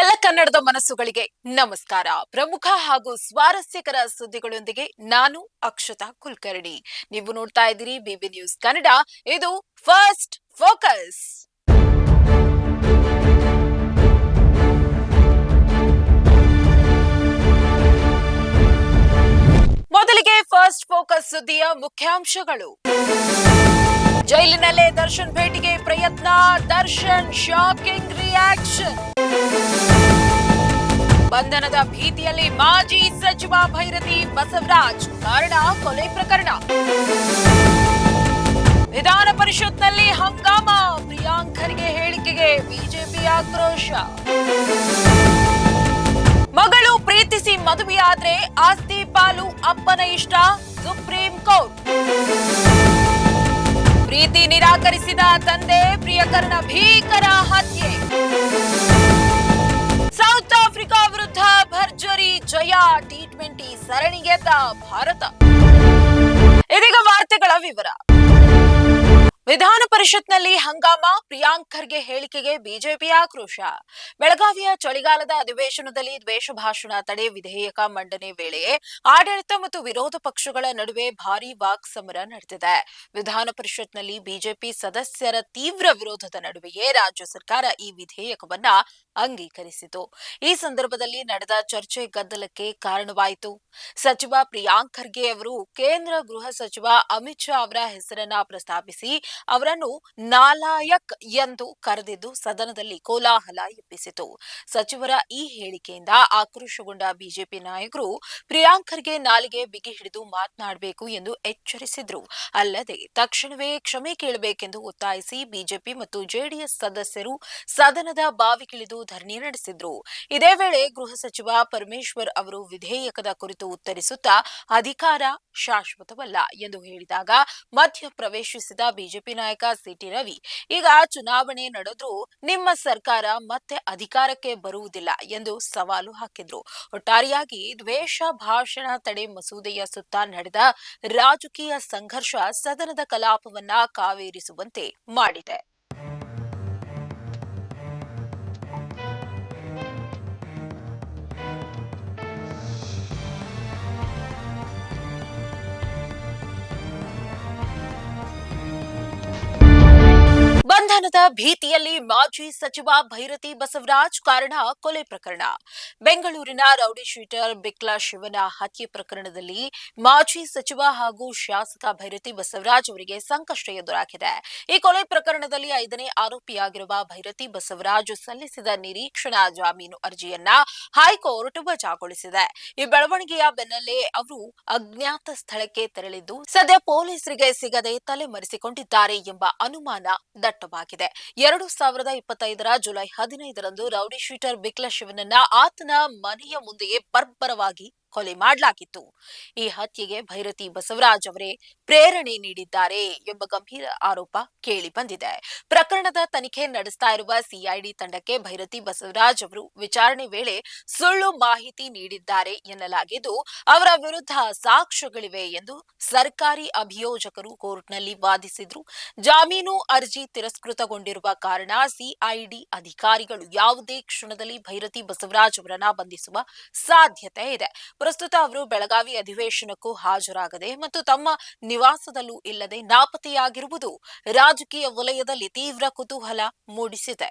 ಎಲ್ಲ ಕನ್ನಡದ ಮನಸ್ಸುಗಳಿಗೆ ನಮಸ್ಕಾರ. ಪ್ರಮುಖ ಹಾಗೂ ಸ್ವಾರಸ್ಯಕರ ಸುದ್ದಿಗಳೊಂದಿಗೆ ನಾನು ಅಕ್ಷತಾ ಕುಲಕರ್ಣಿ. ನೀವು ನೋಡ್ತಾ ಇದ್ದೀರಿ ಬಿಬಿ ನ್ಯೂಸ್ ಕನ್ನಡ. ಇದು ಫಸ್ಟ್ ಫೋಕಸ್. ಮೊದಲಿಗೆ ಫಸ್ಟ್ ಫೋಕಸ್ ಸುದ್ದಿಯ ಮುಖ್ಯಾಂಶಗಳು. ಜೈಲಿನಲ್ಲೇ ದರ್ಶನ್ ಭೇಟಿಗೆ ಪ್ರಯತ್ನ, ದರ್ಶನ್ ಶಾಕಿಂಗ್ ರಿಯಾಕ್ಷನ್ ಬಂಧನದ ಭೀತಿಯಲ್ಲಿ ಮಾಜಿ ಸಚಿವ ಭೈರತಿ ಬಸವರಾಜ್, ಕಾರಣ ಕೊಲೆ ಪ್ರಕರಣ. ವಿಧಾನ ಪರಿಷತ್ನಲ್ಲಿ ಹಂಗಾಮ ಪ್ರಿಯಾಂಕ್ ಖರ್ಗೆ ಹೇಳಿಕೆಗೆ ಬಿಜೆಪಿ ಆಕ್ರೋಶ. ಮಗಳು ಪ್ರೀತಿಸಿ ಮದುವೆಯಾದ್ರೆ ಆಸ್ತಿ ಪಾಲು ಅಪ್ಪನ ಇಷ್ಟ, ಸುಪ್ರೀಂ ಕೋರ್ಟ್. ಪ್ರೀತಿ ನಿರಾಕರಿಸಿದ ತಂದೆ ಪ್ರಿಯಕರ್ಣ ಭೀಕರ ಹತ್ಯೆ. ಸೌತ್ ಆಫ್ರಿಕಾ ವಿರುದ್ಧ ಭರ್ಜರಿ ಜಯ ಟಿ ಟ್ವೆಂಟಿ ಸರಣಿ ಗೆದ್ದ ಭಾರತ. ಇದೀಗ ವಾರ್ತೆಗಳ ವಿವರ. ವಿಧಾನ ಪರಿಷತ್ನಲ್ಲಿ ಹಂಗಾಮ ಪ್ರಿಯಾಂಕ್ ಖರ್ಗೆ ಹೇಳಿಕೆಗೆ ಬಿಜೆಪಿ ಆಕ್ರೋಶ. ಬೆಳಗಾವಿಯ ಚಳಿಗಾಲದ ಅಧಿವೇಶನದಲ್ಲಿ ದ್ವೇಷ ಭಾಷಣ ತಡೆ ವಿಧೇಯಕ ಮಂಡನೆ ವೇಳೆ ಆಡಳಿತ ಮತ್ತು ವಿರೋಧ ಪಕ್ಷಗಳ ನಡುವೆ ಭಾರೀ ವಾಕ್ ಸಮರ ನಡೆದಿದೆ. ವಿಧಾನ ಪರಿಷತ್ನಲ್ಲಿ ಬಿಜೆಪಿ ಸದಸ್ಯರ ತೀವ್ರ ವಿರೋಧದ ನಡುವೆಯೇ ರಾಜ್ಯ ಸರ್ಕಾರ ಈ ವಿಧೇಯಕವನ್ನ ಅಂಗೀಕರಿಸಿತು. ಈ ಸಂದರ್ಭದಲ್ಲಿ ನಡೆದ ಚರ್ಚೆ ಗದ್ದಲಕ್ಕೆ ಕಾರಣವಾಯಿತು. ಸಚಿವ ಪ್ರಿಯಾಂಕ್ ಖರ್ಗೆ ಅವರು ಕೇಂದ್ರ ಗೃಹ ಸಚಿವ ಅಮಿತ್ ಶಾ ಅವರ ಹೆಸರನ್ನ ಪ್ರಸ್ತಾಪಿಸಿ ಅವರನ್ನು ನಾಲಾಯಕ್ ಎಂದು ಕರೆದಿದ್ದು ಸದನದಲ್ಲಿ ಕೋಲಾಹಲ ಎಬ್ಬಿಸಿತು. ಸಚಿವರ ಈ ಹೇಳಿಕೆಯಿಂದ ಆಕ್ರೋಶಗೊಂಡ ಬಿಜೆಪಿ ನಾಯಕರು ಪ್ರಿಯಾಂಕರ್ಗೆ ನಾಲಿಗೆ ಬಿಗಿ ಹಿಡಿದು ಮಾತನಾಡಬೇಕು ಎಂದು ಎಚ್ಚರಿಸಿದ್ರು. ಅಲ್ಲದೆ ತಕ್ಷಣವೇ ಕ್ಷಮೆ ಕೇಳಬೇಕೆಂದು ಒತ್ತಾಯಿಸಿ ಬಿಜೆಪಿ ಮತ್ತು ಜೆಡಿಎಸ್ ಸದಸ್ಯರು ಸದನದ ಬಾವಿಗಿಳಿದು ಧರಣಿ ನಡೆಸಿದ್ರು. ಇದೇ ವೇಳೆ ಗೃಹ ಸಚಿವ ಪರಮೇಶ್ವರ್ ಅವರು ವಿಧೇಯಕದ ಕುರಿತು ಉತ್ತರಿಸುತ್ತಾ, ಅಧಿಕಾರ ಶಾಶ್ವತವಲ್ಲ ಎಂದು ಹೇಳಿದಾಗ ಮಧ್ಯ ಪ್ರವೇಶಿಸಿದ ಬಿಜೆಪಿ ನಾಯಕ ಸಿಟಿ ರವಿ. ಈಗ ಚುನಾವಣೆ ನಡೆದ್ರೂ ನಿಮ್ಮ ಸರ್ಕಾರ ಮತ್ತೆ ಅಧಿಕಾರಕ್ಕೆ ಬರುವುದಿಲ್ಲ ಎಂದು ಸವಾಲು ಹಾಕಿದ್ರು. ಒಟ್ಟಾರೆಯಾಗಿ ದ್ವೇಷ, ಭಾಷಣ, ತಡೆ ಮಸೂದೆಯ ಸುತ್ತ ನಡೆದ ರಾಜಕೀಯ ಸಂಘರ್ಷ ಸದನದ ಕಲಾಪವನ್ನ ಕಾವೇರಿಸುವಂತೆ ಮಾಡಿದೆ. ಬಂಧನದ ಭೀತಿಯಲ್ಲಿ ಮಾಜಿ ಸಚಿವ ಭೈರತಿ ಬಸವರಾಜ್ ಕಾರಣ ಕೊಲೆ ಪ್ರಕರಣ. ಬೆಂಗಳೂರಿನ ರೌಡಿ ಶೀಟರ್ ಬಿಕ್ಲಾ ಶಿವನ ಹತ್ಯೆ ಪ್ರಕರಣದಲ್ಲಿ ಮಾಜಿ ಸಚಿವ ಹಾಗೂ ಶಾಸಕ ಭೈರತಿ ಬಸವರಾಜ್ ಅವರಿಗೆ ಸಂಕಷ್ಟ ಎದುರಾಗಿದೆ. ಈ ಕೊಲೆ ಪ್ರಕರಣದಲ್ಲಿ ಐದನೇ ಆರೋಪಿಯಾಗಿರುವ ಭೈರತಿ ಬಸವರಾಜ್ ಸಲ್ಲಿಸಿದ ನಿರೀಕ್ಷಣಾ ಜಾಮೀನು ಅರ್ಜಿಯನ್ನ ಹೈಕೋರ್ಟ್ ವಜಾಗೊಳಿಸಿದೆ. ಈ ಬೆಳವಣಿಗೆಯ ಬೆನ್ನಲ್ಲೇ ಅವರು ಅಜ್ಞಾತ ಸ್ಥಳಕ್ಕೆ ತೆರಳಿದ್ದು, ಸದ್ಯ ಪೊಲೀಸರಿಗೆ ಸಿಗದೆ ತಲೆಮರೆಸಿಕೊಂಡಿದ್ದಾರೆ ಎಂಬ ಅನುಮಾನ ದಟ್ಟವಾಗಿದೆ. ಎರಡು ಸಾವಿರದ ಇಪ್ಪತ್ತೈದರ ಜುಲೈ ಹದಿನೈದರಂದು ರೌಡಿ ಶೀಟರ್ ಬಿಕ್ಲ ಶಿವನನ್ನ ಆತನ ಮನೆಯ ಮುಂದೆಯೇ ಬರ್ಬರವಾಗಿ ಕೊಲೆ ಮಾಡಲಾಗಿತ್ತು. ಈ ಹತ್ಯೆಗೆ ಭೈರತಿ ಬಸವರಾಜ್ ಅವರೇ ಪ್ರೇರಣೆ ನೀಡಿದ್ದಾರೆ ಎಂಬ ಗಂಭೀರ ಆರೋಪ ಕೇಳಿ ಬಂದಿದೆ. ಪ್ರಕರಣದ ತನಿಖೆ ನಡೆಸ್ತಾ ಇರುವ ಸಿಐಡಿ ತಂಡಕ್ಕೆ ಭೈರತಿ ಬಸವರಾಜ್ ಅವರು ವಿಚಾರಣೆ ವೇಳೆ ಸುಳ್ಳು ಮಾಹಿತಿ ನೀಡಿದ್ದಾರೆ ಎನ್ನಲಾಗಿದ್ದು, ಅವರ ವಿರುದ್ಧ ಸಾಕ್ಷ್ಯಗಳಿವೆ ಎಂದು ಸರ್ಕಾರಿ ಅಭಿಯೋಜಕರು ಕೋರ್ಟ್ನಲ್ಲಿ ವಾದಿಸಿದ್ರು. ಜಾಮೀನು ಅರ್ಜಿ ತಿರಸ್ಕೃತಗೊಂಡಿರುವ ಕಾರಣ ಸಿಐಡಿ ಅಧಿಕಾರಿಗಳು ಯಾವುದೇ ಕ್ಷಣದಲ್ಲಿ ಭೈರತಿ ಬಸವರಾಜ್ ಅವರನ್ನ ಬಂಧಿಸುವ ಸಾಧ್ಯತೆ ಇದೆ. ಪ್ರಸ್ತುತ ಅವರು ಬೆಳಗಾವಿ ಅಧಿವೇಶನಕ್ಕೂ ಹಾಜರಾಗದೆ ಮತ್ತು ತಮ್ಮ ನಿವಾಸದಲ್ಲೂ ಇಲ್ಲದೆ ನಾಪತ್ತೆಯಾಗಿರುವುದು ರಾಜಕೀಯ ವಲಯದಲ್ಲಿ ತೀವ್ರ ಕುತೂಹಲ ಮೂಡಿಸಿದೆ.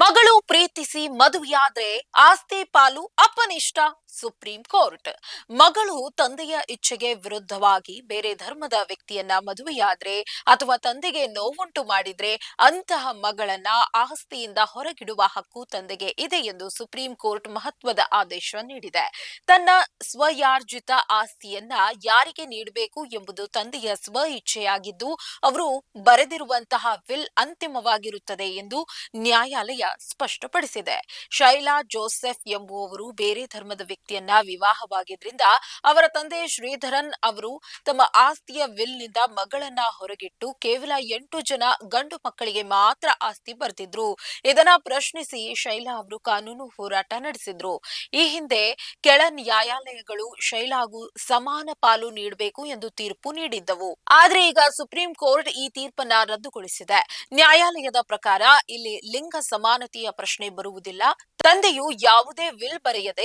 ಮಗಳು ಪ್ರೀತಿಸಿ ಮದುವೆಯಾದ್ರೆ ಆಸ್ತಿ ಪಾಲು ಅಪನಿಷ್ಟ ಸುಪ್ರೀಂ ಕೋರ್ಟ್. ಮಗಳು ತಂದೆಯ ಇಚ್ಛೆಗೆ ವಿರುದ್ಧವಾಗಿ ಬೇರೆ ಧರ್ಮದ ವ್ಯಕ್ತಿಯನ್ನ ಮದುವೆಯಾದ್ರೆ ಅಥವಾ ತಂದೆಗೆ ನೋವುಂಟು ಮಾಡಿದ್ರೆ ಅಂತಹ ಮಗಳನ್ನ ಆಸ್ತಿಯಿಂದ ಹೊರಗಿಡುವ ಹಕ್ಕು ತಂದೆಗೆ ಇದೆ ಎಂದು ಸುಪ್ರೀಂ ಕೋರ್ಟ್ ಮಹತ್ವದ ಆದೇಶ ನೀಡಿದೆ. ತನ್ನ ಸ್ವಯಾರ್ಜಿತ ಆಸ್ತಿಯನ್ನ ಯಾರಿಗೆ ನೀಡಬೇಕು ಎಂಬುದು ತಂದೆಯ ಸ್ವ ಇಚ್ಛೆಯಾಗಿದ್ದು ಅವರು ಬರೆದಿರುವಂತಹ ವಿಲ್ ಅಂತಿಮವಾಗಿರುತ್ತದೆ ಎಂದು ನ್ಯಾಯಾಲಯ ಸ್ಪಷ್ಟಪಡಿಸಿದೆ. ಶೈಲಾ ಜೋಸೆಫ್ ಎಂಬುವವರು ಬೇರೆ ಧರ್ಮದ ವ್ಯಕ್ತಿಯನ್ನ ವಿವಾಹವಾಗಿದ್ರಿಂದ ಅವರ ತಂದೆ ಶ್ರೀಧರನ್ ಅವರು ತಮ್ಮ ಆಸ್ತಿಯ ವಿಲ್ನಿಂದ ಮಗಳನ್ನ ಹೊರಗಿಟ್ಟು ಕೇವಲ ಎಂಟು ಜನ ಗಂಡು ಮಕ್ಕಳಿಗೆ ಮಾತ್ರ ಆಸ್ತಿ ಬರ್ತಿದ್ರು ಇದನ್ನ ಪ್ರಶ್ನಿಸಿ ಶೈಲಾ ಅವರು ಕಾನೂನು ಹೋರಾಟ ನಡೆಸಿದ್ರು. ಈ ಹಿಂದೆ ಕೆಳ ನ್ಯಾಯಾಲಯಗಳು ಶೈಲಾಗೂ ಸಮಾನ ಪಾಲು ನೀಡಬೇಕು ಎಂದು ತೀರ್ಪು ನೀಡಿದ್ದವು. ಆದ್ರೆ ಈಗ ಸುಪ್ರೀಂ ಕೋರ್ಟ್ ಈ ತೀರ್ಪನ್ನ ರದ್ದುಗೊಳಿಸಿದೆ. ನ್ಯಾಯಾಲಯದ ಪ್ರಕಾರ ಇಲ್ಲಿ ಲಿಂಗ ಸಮಾನತೆಯ ಪ್ರಶ್ನೆ ಬರುವುದಿಲ್ಲ. ತಂದೆಯು ಯಾವುದೇ ವಿಲ್ ಬರೆಯದೆ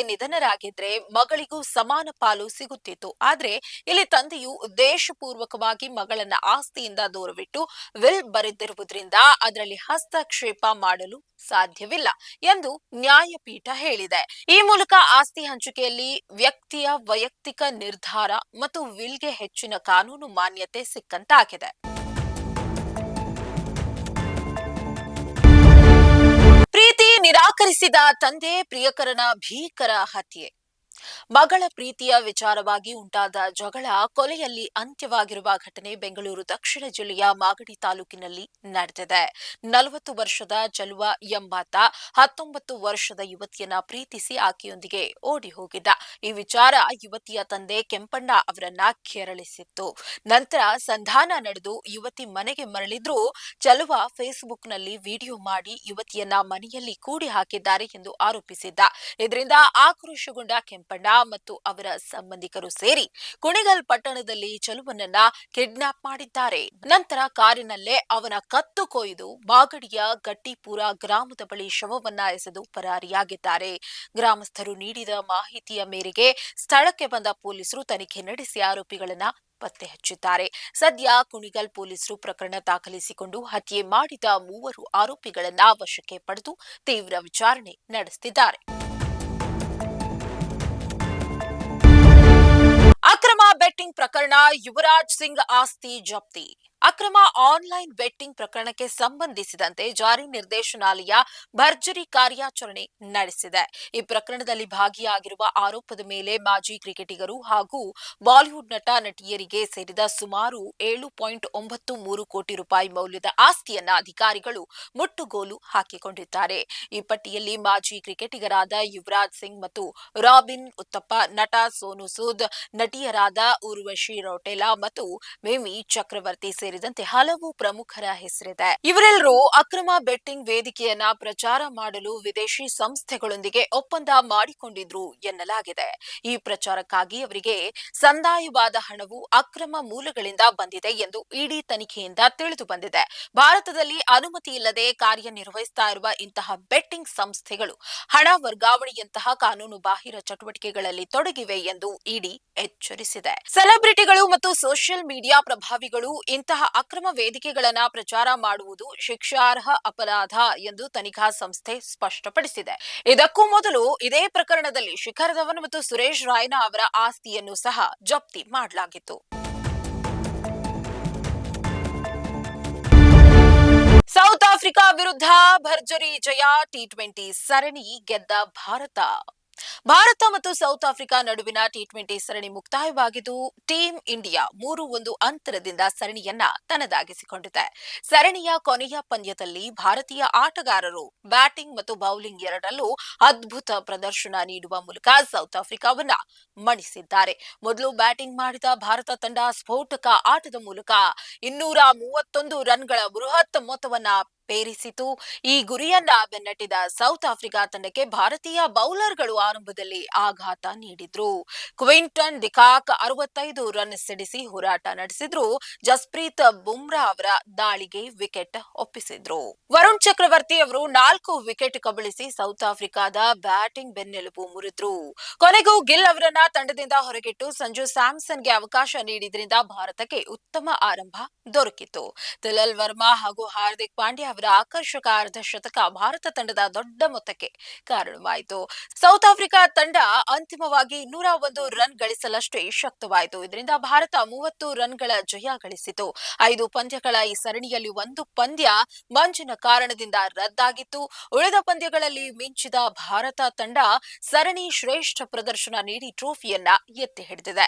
ಮಗಳಿಗೂ ಸಮಾನ ಪಾಲು ಸಿಗುತ್ತಿತ್ತು. ಆದ್ರೆ ಇಲ್ಲಿ ತಂದೆಯು ಉದ್ದೇಶಪೂರ್ವಕವಾಗಿ ಮಗಳನ್ನ ಆಸ್ತಿಯಿಂದ ದೂರವಿಟ್ಟು ವಿಲ್ ಬರೆದಿರುವುದರಿಂದ ಅದರಲ್ಲಿ ಹಸ್ತಕ್ಷೇಪ ಮಾಡಲು ಸಾಧ್ಯವಿಲ್ಲ ಎಂದು ನ್ಯಾಯಪೀಠ ಹೇಳಿದೆ. ಈ ಮೂಲಕ ಆಸ್ತಿ ಹಂಚಿಕೆಯಲ್ಲಿ ವ್ಯಕ್ತಿಯ ವೈಯಕ್ತಿಕ ನಿರ್ಧಾರ ಮತ್ತು ವಿಲ್ಗೆ ಹೆಚ್ಚಿನ ಕಾನೂನು ಮಾನ್ಯತೆ ಸಿಕ್ಕಂತಾಗಿದೆ. ಪ್ರೀತಿ ನಿರಾಕರಿಸಿದ ತಂದೆ ಪ್ರಿಯಕರನ ಭೀಕರ ಹತ್ಯೆ. ಮಗಳ ಪ್ರೀತಿಯ ವಿಚಾರವಾಗಿ ಉಂಟಾದ ಜಗಳ ಕೊಲೆಯಲ್ಲಿ ಅಂತ್ಯವಾಗಿರುವ ಘಟನೆ ಬೆಂಗಳೂರು ದಕ್ಷಿಣ ಜಿಲ್ಲೆಯ ಮಾಗಡಿ ತಾಲೂಕಿನಲ್ಲಿ ನಡೆದಿದೆ. ನಲವತ್ತು ವರ್ಷದ ಚಲುವ ಎಂಬಾತ ಹತ್ತೊಂಬತ್ತು ವರ್ಷದ ಯುವತಿಯನ್ನ ಪ್ರೀತಿಸಿ ಆಕೆಯೊಂದಿಗೆ ಓಡಿ ಹೋಗಿದ್ದ ಈ ವಿಚಾರ ಯುವತಿಯ ತಂದೆ ಕೆಂಪಣ್ಣ ಅವರನ್ನ ಕೆರಳಿಸಿತ್ತು. ನಂತರ ಸಂಧಾನ ನಡೆದು ಯುವತಿ ಮನೆಗೆ ಮರಳಿದ್ರೂ ಚಲುವ ಫೇಸ್ಬುಕ್ನಲ್ಲಿ ವಿಡಿಯೋ ಮಾಡಿ ಯುವತಿಯನ್ನ ಮನೆಯಲ್ಲಿ ಕೂಡಿ ಹಾಕಿದ್ದಾರೆ ಎಂದು ಆರೋಪಿಸಿದ್ದ. ಇದರಿಂದ ಆಕ್ರೋಶಗೊಂಡ ಕೆಂಪಣ್ಣ ಮತ್ತು ಅವರ ಸಂಬಂಧಿಕರು ಸೇರಿ ಕುಣಿಗಲ್ ಪಟ್ಟಣದಲ್ಲಿ ಚಲುವನನ್ನ ಕಿಡ್ನಾಪ್ ಮಾಡಿದ್ದಾರೆ. ನಂತರ ಕಾರಿನಲ್ಲೇ ಅವನ ಕತ್ತು ಕೊಯ್ದು ಬಾಗಡಿಯ ಗಟ್ಟಿಪುರ ಗ್ರಾಮದ ಬಳಿ ಶವವನ್ನ ಎಸೆದು ಪರಾರಿಯಾಗಿದ್ದಾರೆ. ಗ್ರಾಮಸ್ಥರು ನೀಡಿದ ಮಾಹಿತಿಯ ಮೇರೆಗೆ ಸ್ಥಳಕ್ಕೆ ಬಂದ ಪೊಲೀಸರು ತನಿಖೆ ನಡೆಸಿ ಆರೋಪಿಗಳನ್ನ ಪತ್ತೆ ಹಚ್ಚಿದ್ದಾರೆ. ಸದ್ಯ ಕುಣಿಗಲ್ ಪೊಲೀಸರು ಪ್ರಕರಣ ದಾಖಲಿಸಿಕೊಂಡು ಹತ್ಯೆ ಮಾಡಿದ ಮೂವರು ಆರೋಪಿಗಳನ್ನ ವಶಕ್ಕೆ ಪಡೆದು ತೀವ್ರ ವಿಚಾರಣೆ ನಡೆಸುತ್ತಿದ್ದಾರೆ ಅಕ್ರಮ ಬೆಟ್ಟಿಂಗ್ ಪ್ರಕರಣ ಯುವರಾಜ್ ಸಿಂಗ್ ಆಸ್ತಿ ಜಪ್ತಿ ಅಕ್ರಮ ಆನ್ಲೈನ್ ಬೆಟ್ಟಿಂಗ್ ಪ್ರಕರಣಕ್ಕೆ ಸಂಬಂಧಿಸಿದಂತೆ ಜಾರಿ ನಿರ್ದೇಶನಾಲಯ ಭರ್ಜರಿ ಕಾರ್ಯಾಚರಣೆ ನಡೆಸಿದೆ. ಈ ಪ್ರಕರಣದಲ್ಲಿ ಭಾಗಿಯಾಗಿರುವ ಆರೋಪದ ಮೇಲೆ ಮಾಜಿ ಕ್ರಿಕೆಟಿಗರು ಹಾಗೂ ಬಾಲಿವುಡ್ ನಟ ನಟಿಯರಿಗೆ ಸೇರಿದ ಸುಮಾರು ಏಳು ಪಾಯಿಂಟ್ ಒಂಬತ್ತು ಮೂರು ಕೋಟಿ ರೂಪಾಯಿ ಮೌಲ್ಯದ ಆಸ್ತಿಯನ್ನ ಅಧಿಕಾರಿಗಳು ಮುಟ್ಟುಗೋಲು ಹಾಕಿಕೊಂಡಿದ್ದಾರೆ. ಈ ಪಟ್ಟಿಯಲ್ಲಿ ಮಾಜಿ ಕ್ರಿಕೆಟಿಗರಾದ ಯುವರಾಜ್ ಸಿಂಗ್ ಮತ್ತು ರಾಬಿನ್ ಉತ್ತಪ್ಪ, ನಟ ಸೋನು ಸೂದ್, ನಟಿಯರಾದ ಉರ್ವಶಿ ರೌಟೆಲಾ ಮತ್ತು ಮೇಮಿ ಚಕ್ರವರ್ತಿ ಸೇರಿದಂತೆ ಹಲವು ಪ್ರಮುಖರ ಹೆಸರಿದೆ. ಇವರೆಲ್ಲರೂ ಅಕ್ರಮ ಬೆಟ್ಟಿಂಗ್ ವೇದಿಕೆಯನ್ನ ಪ್ರಚಾರ ಮಾಡಲು ವಿದೇಶಿ ಸಂಸ್ಥೆಗಳೊಂದಿಗೆ ಒಪ್ಪಂದ ಮಾಡಿಕೊಂಡಿದ್ರು ಎನ್ನಲಾಗಿದೆ. ಈ ಪ್ರಚಾರಕ್ಕಾಗಿ ಅವರಿಗೆ ಸಂದಾಯವಾದ ಹಣವು ಅಕ್ರಮ ಮೂಲಗಳಿಂದ ಬಂದಿದೆ ಎಂದು ಇಡಿ ತನಿಖೆಯಿಂದ ತಿಳಿದು ಬಂದಿದೆ. ಭಾರತದಲ್ಲಿ ಅನುಮತಿ ಇಲ್ಲದೆ ಕಾರ್ಯನಿರ್ವಹಿಸ್ತಾ ಇರುವ ಇಂತಹ ಬೆಟ್ಟಿಂಗ್ ಸಂಸ್ಥೆಗಳು ಹಣ ವರ್ಗಾವಣೆಯಂತಹ ಕಾನೂನು ಬಾಹಿರ ಚಟುವಟಿಕೆಗಳಲ್ಲಿ ತೊಡಗಿವೆ ಎಂದು ಇಡಿ ಎಚ್ಚರಿಸಿದೆ. ಸೆಲೆಬ್ರಿಟಿಗಳು ಮತ್ತು ಸೋಷಿಯಲ್ ಮೀಡಿಯಾ ಪ್ರಭಾವಿಗಳು ಇಂತಹ ಅಕ್ರಮ ವೇದಿಕೆಗಳನ್ನ ಪ್ರಚಾರ ಮಾಡುವುದು ಶಿಕ್ಷಾರ್ಹ ಅಪರಾಧ ಎಂದು ತನಿಖಾ ಸಂಸ್ಥೆ ಸ್ಪಷ್ಟಪಡಿಸಿದೆ. ಇದಕ್ಕೂ ಮೊದಲು ಇದೇ ಪ್ರಕರಣದಲ್ಲಿ ಶಿಖರ್ ಧವನ್ ಮತ್ತು ಸುರೇಶ್ ರಾಯ್ನಾ ಅವರ ಆಸ್ತಿಯನ್ನು ಸಹ ಜಪ್ತಿ ಮಾಡಲಾಗಿತ್ತು. ಸೌತ್ ಆಫ್ರಿಕಾ ವಿರುದ್ಧ ಭರ್ಜರಿ ಜಯ ಟಿ ಟ್ವೆಂಟಿ ಸರಣಿ ಗೆದ್ದ ಭಾರತ. ಭಾರತ ಮತ್ತು ಸೌತ್ ಆಫ್ರಿಕಾ ನಡುವಿನ ಟಿ ಟ್ವೆಂಟಿ ಸರಣಿ ಮುಕ್ತಾಯವಾಗಿದ್ದು ಟೀಂ ಇಂಡಿಯಾ ಮೂರು ಒಂದು ಅಂತರದಿಂದ ಸರಣಿಯನ್ನ ತನ್ನದಾಗಿಸಿಕೊಂಡಿದೆ. ಸರಣಿಯ ಕೊನೆಯ ಪಂದ್ಯದಲ್ಲಿ ಭಾರತೀಯ ಆಟಗಾರರು ಬ್ಯಾಟಿಂಗ್ ಮತ್ತು ಬೌಲಿಂಗ್ ಎರಡರಲ್ಲೂ ಅದ್ಭುತ ಪ್ರದರ್ಶನ ನೀಡುವ ಮೂಲಕ ಸೌತ್ ಆಫ್ರಿಕಾವನ್ನ ಮಣಿಸಿದ್ದಾರೆ. ಮೊದಲು ಬ್ಯಾಟಿಂಗ್ ಮಾಡಿದ ಭಾರತ ತಂಡ ಸ್ಫೋಟಕ ಆಟದ ಮೂಲಕ ಇನ್ನೂರ ಮೂವತ್ತೊಂದು ರನ್ಗಳ ಬೃಹತ್ ಮೊತ್ತವನ್ನ ಪೇರಿಸಿತು. ಈ ಗುರಿಯನ್ನ ಬೆನ್ನಟ್ಟಿದ ಸೌತ್ ಆಫ್ರಿಕಾ ತಂಡಕ್ಕೆ ಭಾರತೀಯ ಬೌಲರ್ಗಳು ಆರಂಭದಲ್ಲಿ ಆಘಾತ ನೀಡಿದ್ರು. ಕ್ವಿಂಟನ್ ದಿಕಾಕ್ ಅರವತ್ತೈದು ರನ್ ಸಿಡಿಸಿ ಹೋರಾಟ ನಡೆಸಿದ್ರು. ಜಸ್ಪ್ರೀತ್ ಬುಮ್ರಾ ಅವರ ದಾಳಿಗೆ ವಿಕೆಟ್ ಒಪ್ಪಿಸಿದ್ರು. ವರುಣ್ ಚಕ್ರವರ್ತಿ ಅವರು ನಾಲ್ಕು ವಿಕೆಟ್ ಕಬಳಿಸಿ ಸೌತ್ ಆಫ್ರಿಕಾದ ಬ್ಯಾಟಿಂಗ್ ಬೆನ್ನೆಲುಬು ಮುರಿದ್ರು. ಕೊನೆಗೂ ಗಿಲ್ ಅವರನ್ನ ತಂಡದಿಂದ ಹೊರಗಿಟ್ಟು ಸಂಜು ಸ್ಯಾಮ್ಸನ್ಗೆ ಅವಕಾಶ ನೀಡಿದ್ರಿಂದ ಭಾರತಕ್ಕೆ ಉತ್ತಮ ಆರಂಭ ದೊರಕಿತು. ತಿಲಲ್ ವರ್ಮಾ ಹಾಗೂ ಹಾರ್ದಿಕ್ ಪಾಂಡ್ಯ ಅವರ ಆಕರ್ಷಕ ಅರ್ಧ ಶತಕ ಭಾರತ ತಂಡದ ದೊಡ್ಡ ಮೊತ್ತಕ್ಕೆ ಕಾರಣವಾಯಿತು. ಸೌತ್ ಆಫ್ರಿಕಾ ತಂಡ ಅಂತಿಮವಾಗಿ ನೂರ ಒಂದು ರನ್ ಗಳಿಸಲಷ್ಟೇ ಶಕ್ತವಾಯಿತು. ಇದರಿಂದ ಭಾರತ ಮೂವತ್ತು ರನ್ಗಳ ಜಯ ಗಳಿಸಿತು. ಐದು ಪಂದ್ಯಗಳ ಈ ಸರಣಿಯಲ್ಲಿ ಒಂದು ಪಂದ್ಯ ಮಂಜಿನ ಕಾರಣದಿಂದ ರದ್ದಾಗಿತ್ತು. ಉಳಿದ ಪಂದ್ಯಗಳಲ್ಲಿ ಮಿಂಚಿದ ಭಾರತ ತಂಡ ಸರಣಿ ಶ್ರೇಷ್ಠ ಪ್ರದರ್ಶನ ನೀಡಿ ಟ್ರೋಫಿಯನ್ನ ಎತ್ತಿ ಹಿಡಿದಿದೆ.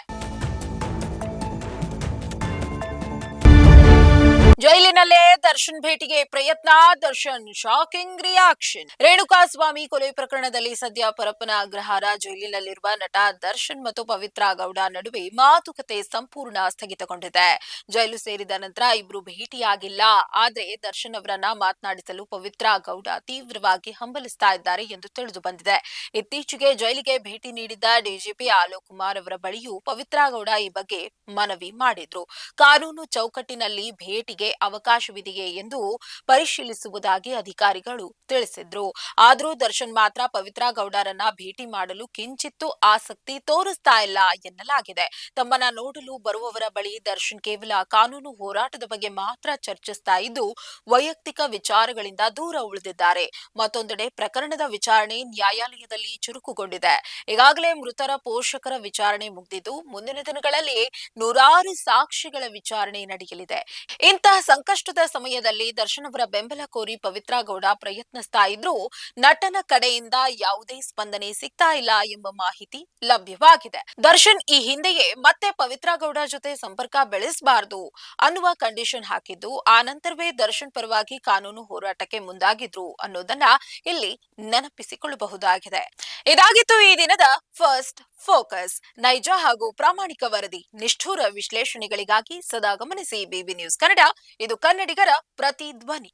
ಜೈಲಿನಲ್ಲೇ ದರ್ಶನ್ ಭೇಟಿಗೆ ಪ್ರಯತ್ನ, ದರ್ಶನ್ ಶಾಕಿಂಗ್ ರಿಯಾಕ್ಷನ್ ರೇಣುಕಾ ಸ್ವಾಮಿ ಕೊಲೆ ಪ್ರಕರಣದಲ್ಲಿ ಸದ್ಯ ಪರಪ್ಪನ ಅಗ್ರಹಾರ, ಜೈಲಿನಲ್ಲಿರುವ ನಟ ದರ್ಶನ್ ಮತ್ತು ಪವಿತ್ರ ಗೌಡ ನಡುವೆ ಮಾತುಕತೆ ಸಂಪೂರ್ಣ ಸ್ಥಗಿತಗೊಂಡಿದೆ. ಜೈಲು ಸೇರಿದ ನಂತರ ಇಬ್ರು ಭೇಟಿಯಾಗಿಲ್ಲ. ಆದರೆ ದರ್ಶನ್ ಅವರನ್ನ ಮಾತನಾಡಿಸಲು ಪವಿತ್ರ ಗೌಡ ತೀವ್ರವಾಗಿ ಹಂಬಲಿಸ್ತಾ ಇದ್ದಾರೆ ಎಂದು ತಿಳಿದು ಬಂದಿದೆ. ಇತ್ತೀಚೆಗೆ ಜೈಲಿಗೆ ಭೇಟಿ ನೀಡಿದ್ದ ಡಿಜಿಪಿ ಆಲೋಕ್ ಕುಮಾರ್ ಅವರ ಬಳಿಯೂ ಪವಿತ್ರ ಗೌಡ ಈ ಬಗ್ಗೆ ಮನವಿ ಮಾಡಿದ್ರು. ಕಾನೂನು ಚೌಕಟ್ಟಿನಲ್ಲಿ ಭೇಟಿಗೆ ಅವಕಾಶವಿದೆಯೇ ಎಂದು ಪರಿಶೀಲಿಸುವುದಾಗಿ ಅಧಿಕಾರಿಗಳು ತಿಳಿಸಿದ್ರು. ಆದರೂ ದರ್ಶನ್ ಮಾತ್ರ ಪವಿತ್ರ ಗೌಡರನ್ನ ಭೇಟಿ ಮಾಡಲು ಕಿಂಚಿತ್ತು ಆಸಕ್ತಿ ತೋರಿಸ್ತಾ ಇಲ್ಲ ಎನ್ನಲಾಗಿದೆ. ತಮ್ಮನ್ನ ನೋಡಲು ಬರುವವರ ಬಳಿ ದರ್ಶನ್ ಕೇವಲ ಕಾನೂನು ಹೋರಾಟದ ಬಗ್ಗೆ ಮಾತ್ರ ಚರ್ಚಿಸ್ತಾ ಇದ್ದು, ವೈಯಕ್ತಿಕ ವಿಚಾರಗಳಿಂದ ದೂರ ಉಳಿದಿದ್ದಾರೆ. ಮತ್ತೊಂದೆಡೆ ಪ್ರಕರಣದ ವಿಚಾರಣೆ ನ್ಯಾಯಾಲಯದಲ್ಲಿ ಚುರುಕುಗೊಂಡಿದೆ. ಈಗಾಗಲೇ ಮೃತರ ಪೋಷಕರ ವಿಚಾರಣೆ ಮುಗಿದಿದ್ದು, ಮುಂದಿನ ದಿನಗಳಲ್ಲಿ ನೂರಾರು ಸಾಕ್ಷಿಗಳ ವಿಚಾರಣೆ ನಡೆಯಲಿದೆ. ಇಂತಹ ಸಂಕಷ್ಟದ ಸಮಯದಲ್ಲಿ ದರ್ಶನವರ ಬೆಂಬಲ ಕೋರಿ ಪವಿತ್ರ ಗೌಡ ಪ್ರಯತ್ನಿಸ್ತಾ ಇದ್ರೂ. ನಟನ ಕಡೆಯಿಂದ ಯಾವುದೇ ಸ್ಪಂದನೆ ಸಿಗ್ತಾ ಇಲ್ಲ ಎಂಬ ಮಾಹಿತಿ ಲಭ್ಯವಾಗಿದೆ. ದರ್ಶನ್ ಈ ಹಿಂದೆಯೇ ಮತ್ತೆ ಪವಿತ್ರ ಗೌಡ ಜೊತೆ ಸಂಪರ್ಕ ಬೆಳೆಸಬಾರದು ಅನ್ನುವ ಕಂಡೀಷನ್ ಹಾಕಿದ್ದು, ಆ ನಂತರವೇ ದರ್ಶನ್ ಪರವಾಗಿ ಕಾನೂನು ಹೋರಾಟಕ್ಕೆ ಮುಂದಾಗಿದ್ರು ಅನ್ನೋದನ್ನ ಇಲ್ಲಿ ನೆನಪಿಸಿಕೊಳ್ಳಬಹುದಾಗಿದೆ. ಇದಾಗಿತ್ತು ಈ ದಿನದ ಫಸ್ಟ್ ಫೋಕಸ್ ನೈಜ ಹಾಗೂ ಪ್ರಾಮಾಣಿಕ ವರದಿ. ನಿಷ್ಠುರ ವಿಶ್ಲೇಷಣೆಗಳಿಗಾಗಿ ಸದಾ ಗಮನಿಸಿ. ಬಿಬಿ ನ್ಯೂಸ್ ಕನ್ನಡ ಇದು ಕನ್ನಡಿಗರ ಪ್ರತಿಧ್ವನಿ.